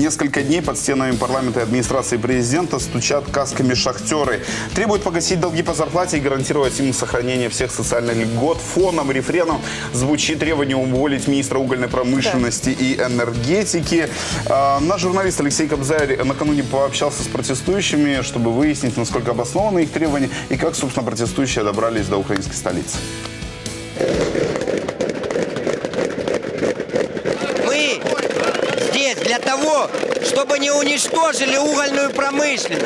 Несколько дней под стенами парламента и администрации президента стучат касками шахтеры. Требуют погасить долги по зарплате и гарантировать им сохранение всех социальных льгот. Фоном рефреном звучит требование уволить министра угольной промышленности и энергетики. А, Наш журналист Алексей Кобзарь накануне пообщался с протестующими, чтобы выяснить, насколько обоснованы их требования и как, собственно, протестующие добрались до украинской столицы. Мы здесь для того, чтобы не уничтожили угольную промышленность.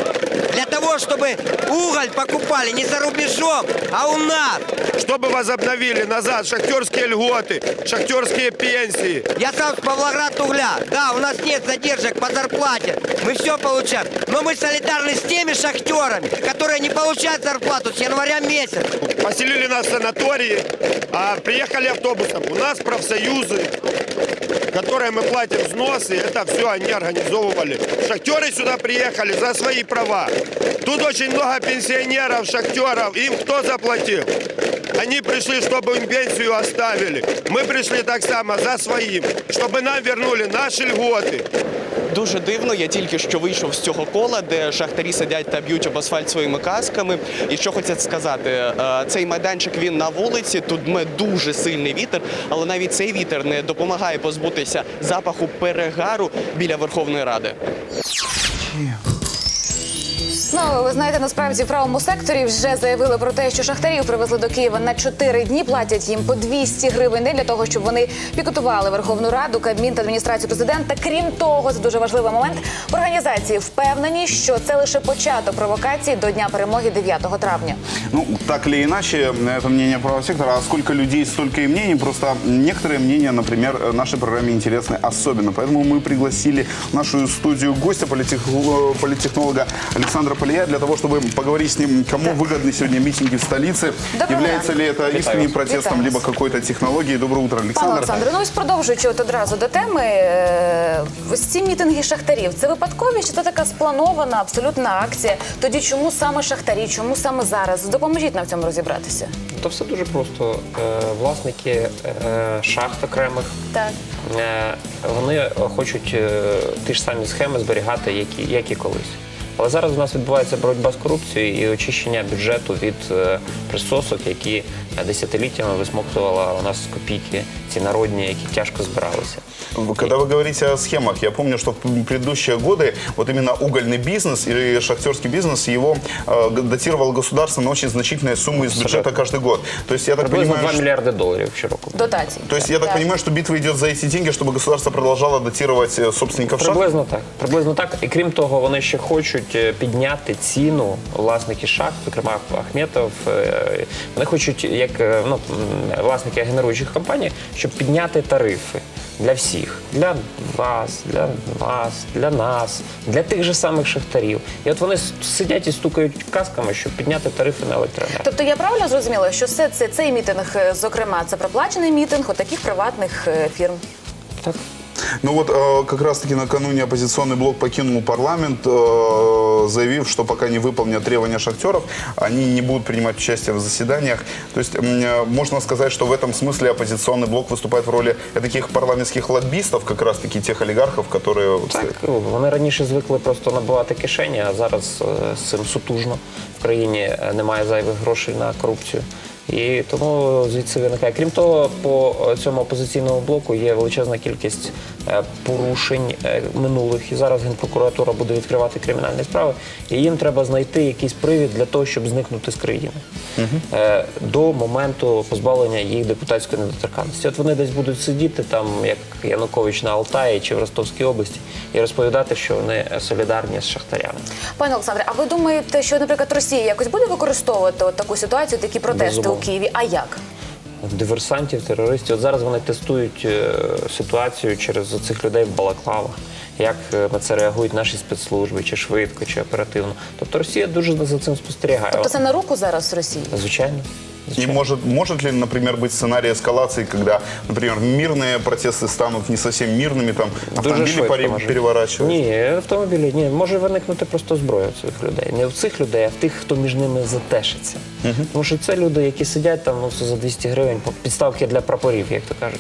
Для того, чтобы уголь покупали не за рубежом, а у нас. чтобы возобновили назад шахтерские льготы, шахтерские пенсии. Я сам с Павлоград угля. Да, у нас нет задержек по зарплате. Мы все получаем. Но мы солидарны с теми шахтерами, которые не получают зарплату с января месяца. Поселили нас в санатории, а приехали автобусом. У нас профсоюзы, которые мы платим взносы, это все они организовывали. Шахтеры сюда приехали за свои права. Тут очень много пенсионеров, шахтеров. Им кто заплатил? Они пришли, чтобы им пенсию оставили. Мы пришли так само за своим, чтобы нам вернули наши льготы. Дуже дивно, я тільки що вийшов з цього кола, де шахтарі сидять та б'ють об асфальт своїми касками. І що хочеться сказати, е, цей майданчик він на вулиці, тут ме дуже сильний вітер, але навіть цей вітер не допомагає позбутися запаху перегару біля Верховної Ради Ну, ви знаєте, насправді в правому секторі вже заявили про те, що шахтарів привезли до Києва на 4 дні. Платять їм по 200 гривень не для того, щоб вони пікетували Верховну Раду, Кабмін та адміністрацію президента. Крім того, це дуже важливий момент. В організації впевнені, що це лише початок провокації до дня перемоги 9 травня. Ну, так или иначе, это мнение правого сектора. А сколько людей, столько и мнений. Просто некоторые мнения, например, нашей программе интересны особенно. Поэтому мы пригласили в нашу студию гостя, политех- политтехнолога Александра Полия, для того, чтобы поговорить с ним, кому выгодны сегодня митинги в столице. Доброго Является ли это искренним вас. протестом, Вітаю либо вас. какой-то технологией? Доброе утро, Пане Александр. Олександре, ну ось продовжуючи от одразу до теми, е, ось ці мітинги шахтарів. Це випадковість, чи це така спланована абсолютна акція? Тоді чому саме шахтарі? Чому саме зараз? Допоможіть нам в цьому розібратися. То все дуже просто. Е, Власники е, шахт окремих Так. е, вони хочуть е, ті ж самі схеми зберігати, які, як і колись. Але зараз у нас відбувається боротьба з корупцією і очищення бюджету від е, присосок, які е, десятиліттями висмоктувала у нас копійки, ці народні, які тяжко збиралися. Когда вы говорите о схемах, я помню, что в предыдущие годы вот именно угольный бизнес или шахтерский бизнес его э, г- датировал государство на очень значительные суммы из бюджета каждый год. То есть я так Приблизно понимаю, 2 что- мільярди доларів щороку. Дотації. то есть я так понимаю, что битва идет за эти деньги, чтобы государство продолжало датировать э, собственников шахт. Приблизно так. Приблизно так. І крім того, вони ще хочуть е, підняти ціну власники шахт, зокрема Ахметов. е, Вони хочуть, як е, ну, власники генеруючих компаній, щоб підняти тарифи для всіх, для вас, для вас, для нас, для тих же самих шахтарів. І от вони сидять і стукають касками, щоб підняти тарифи на електроенергію. Тобто я правильно зрозуміла, що все це цей мітинг, зокрема, це проплачений мітинг от таких приватних фірм. Так. Ну вот э, как раз-таки накануне оппозиционный блок покинул парламент, э, заявив, что пока не выполнят требования шахтеров, они не будут принимать участие в заседаниях. То есть м, э, можно сказать, что в этом смысле оппозиционный блок выступает в роли таких парламентских лоббистов, как раз-таки тех олигархов, которые... вот, Так, ну, вони раніше звикли просто набивати кишені, а зараз е, з цим сутужно. В країні е, немає зайвих грошей на корупцію. І тому звідси виникає. Крім того, по цьому опозиційному блоку є величезна кількість е, порушень е, минулих. І зараз Генпрокуратура буде відкривати кримінальні справи. І їм треба знайти якийсь привід для того, щоб зникнути з країни е, до моменту позбавлення їх депутатської недоторканності. От вони десь будуть сидіти там, як Янукович на Алтаї чи в Ростовській області, і розповідати, що вони солідарні з шахтарями. Пане Олександре, а ви думаєте, що, наприклад, Росія якось буде використовувати от таку ситуацію, такі протести. У Києві? А як? Диверсантів, терористів. От зараз вони тестують е, ситуацію через цих людей в балаклавах. Як е, на це реагують наші спецслужби, чи швидко, чи оперативно. Тобто Росія дуже за цим спостерігає. Тобто це на руку зараз Росії? Звичайно. И звичайно. может, может ли, например, быть сценарий эскалации, когда, например, мирные протесты станут не совсем мирными, там автомобили швидко пере- може. переворачивать? Ні, автомобілі ні. Може виникнути просто зброя у цих людей. Не в цих людей, а в тих, хто між ними затешиться. Тому що це люди, які сидять там ну, це за 200 гривень, по- підставки для прапорів, як то кажуть.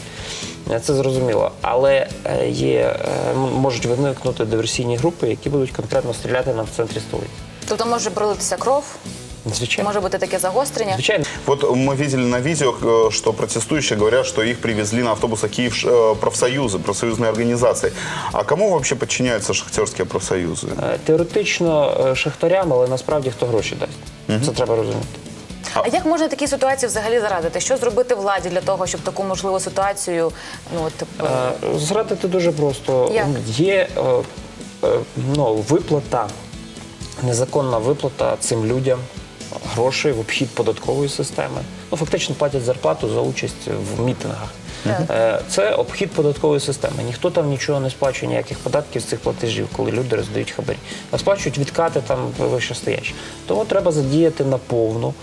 Е, Це зрозуміло. Але е, є, е, м- можуть виникнути диверсійні групи, які будуть конкретно стріляти нам в центрі столиці. Тобто може пролитися кров, Звичайно. може бути таке загострення. Звичайно. Вот мы видели на видео, э, что протестующие говорят, что их привезли на автобусах Киев э, профсоюзы, профсоюзные организации. А кому вообще подчиняются шахтерские профсоюзы? Е, Теоретично е, шахтарям, але насправді хто гроші дасть. Це треба розуміти. А як можна такій ситуації взагалі зарадити? Що зробити владі для того, щоб таку можливу ситуацію ну от, е, Е, Зрадити дуже просто. Як? Є е, е, ну, виплата, незаконна виплата цим людям грошей в обхід податкової системи. Ну, фактично платять зарплату за участь в мітингах. Е, Це обхід податкової системи. Ніхто там нічого не сплачує, ніяких податків з цих платежів, коли люди роздають хабарі. А сплачують відкати там вищестоячі. Тому треба задіяти наповну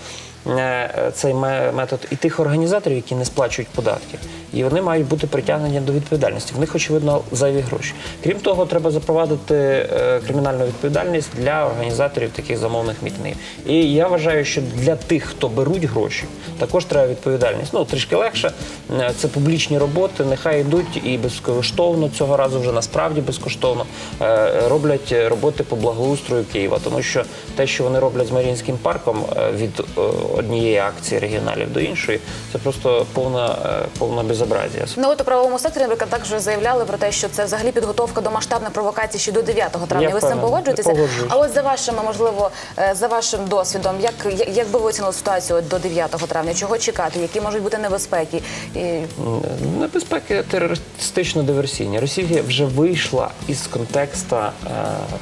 цей ме- метод і тих організаторів, які не сплачують податків. І вони мають бути притягнені до відповідальності. В них, очевидно, зайві гроші. Крім того, треба запровадити е, кримінальну відповідальність для організаторів таких замовних мітингів. І я вважаю, що для тих, хто беруть гроші, також треба відповідальність. Ну трішки легше. Е, Це публічні роботи, нехай йдуть і безкоштовно цього разу вже насправді безкоштовно е, роблять роботи по благоустрою Києва, тому що те, що вони роблять з Маріїнським парком е, від е, однієї акції регіоналів до іншої, це просто повна е, повна безобразія. Ну от у правовому секторі, наприклад, також заявляли про те, що це взагалі підготовка до масштабних провокацій ще до 9 травня. Я Ви з цим погоджуєтеся? А от за вашими, можливо, е, за вашим досвідом, як, як- би ви оцінили ситуацію до 9 травня? Чого чекати? Які можуть бути небезпеки? І Небезпеки терористично-диверсійні. Росія вже вийшла із контексту е,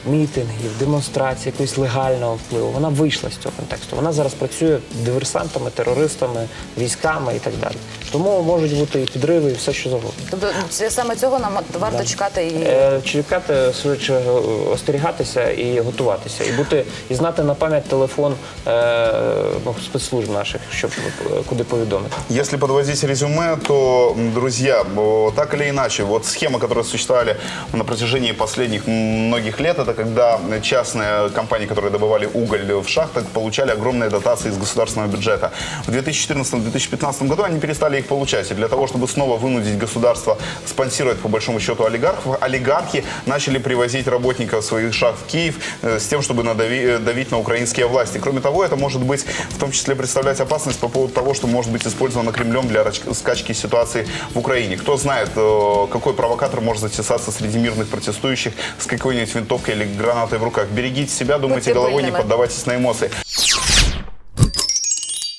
мітингів, демонстрацій, якогось легального впливу. Вона вийшла з цього контексту. Вона зараз працює диверсантами, терористами, військами і так далі. Тому можуть бути і підриви, і все, що завгодно. тобто це- саме цього нам от варто чекати і. Е, Чекати швидше е, остерігатися і готуватися, і бути і знати на пам'ять телефон е, ну, спецслужб наших, щоб е, куди повідомити. Если подводить резюме, то, м, друзья, о, так или иначе, вот схемы, которые существовали на протяжении последних многих лет, это когда частные компании, которые добывали уголь в шахтах, получали огромные дотации из государственного бюджета. В 2014-2015 году они перестали их получать. И для того, чтобы снова вынудить государство спонсировать, по большому счету, олигархов, олигархи начали привозить работников своих шахт в Киев э, с тем, чтобы надави- э, давить на украинские власти. Кроме того, это может быть в том числе представлять опасность по поводу того, что может быть использовано Кремлем для скачки ситуации в Украине. Кто знает, э, какой провокатор может затесаться среди мирных протестующих с какой-нибудь винтовкой или гранатой в руках. Берегите себя, думайте Будьте головой, не поддавайтесь на эмоции.